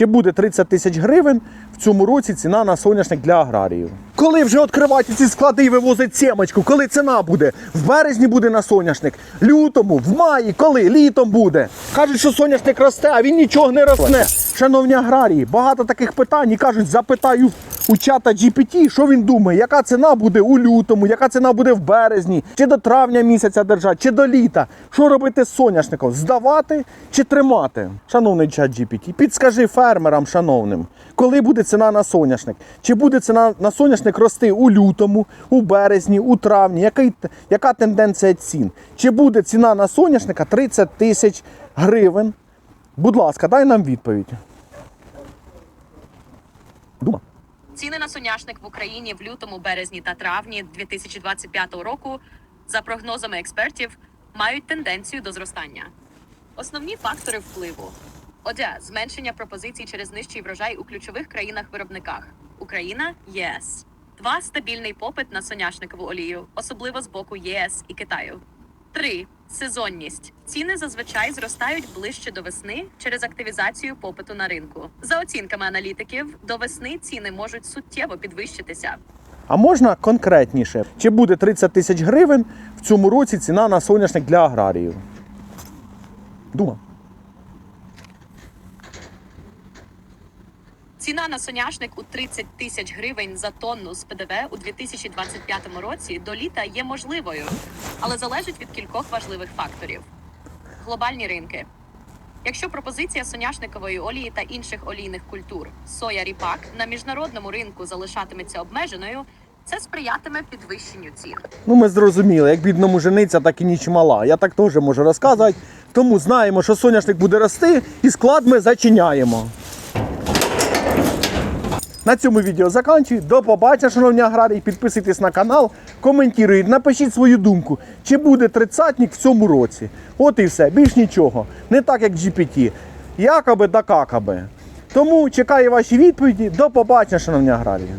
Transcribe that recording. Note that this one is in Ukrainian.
Чи буде 30 тисяч гривень в цьому році ціна на соняшник для аграріїв? Коли вже відкривати ці склади і вивозить сімочку? Коли ціна буде? В березні буде на соняшник, лютому, в маї, коли? Літом буде. Кажуть, що соняшник росте, а він нічого не росте. Шановні аграрії, багато таких питань і кажуть, запитаю у чата GPT, що він думає, яка ціна буде у лютому, яка ціна буде в березні, чи до травня місяця держати, чи до літа. Що робити з соняшником? Здавати чи тримати? Шановний чат GPT, підскажи фермерам, шановним, коли буде ціна на соняшник? Чи буде ціна на соняшник рости у лютому, у березні, у травні? Який, яка тенденція цін? Чи буде ціна на соняшника 30 тисяч гривень? Будь ласка, дай нам відповідь. Дума. Ціни на соняшник в Україні в лютому, березні та травні 2025 року, за прогнозами експертів, мають тенденцію до зростання. Основні фактори впливу: Одя зменшення пропозицій через нижчий врожай у ключових країнах-виробниках Україна, ЄС. Два стабільний попит на соняшникову олію, особливо з боку ЄС і Китаю. 3. Сезонність. Ціни зазвичай зростають ближче до весни через активізацію попиту на ринку. За оцінками аналітиків, до весни ціни можуть суттєво підвищитися. А можна конкретніше? Чи буде 30 тисяч гривень в цьому році ціна на соняшник для аграріїв? Дума. Ціна на соняшник у 30 тисяч гривень за тонну з ПДВ у 2025 році до літа є можливою, але залежить від кількох важливих факторів: глобальні ринки. Якщо пропозиція соняшникової олії та інших олійних культур соя ріпак на міжнародному ринку залишатиметься обмеженою, це сприятиме підвищенню цін. Ну, ми зрозуміли, як бідному жениться, так і ніч мала. Я так теж можу розказувати. Тому знаємо, що соняшник буде рости, і склад ми зачиняємо. На цьому відео заканчую. До побачення, шановні аграрії. Підписуйтесь на канал, коментуйте, напишіть свою думку, чи буде тридцятник в цьому році. От і все, більш нічого. Не так, як GPT. Якоби да какаби. Тому чекаю ваші відповіді. До побачення, шановні аграрії.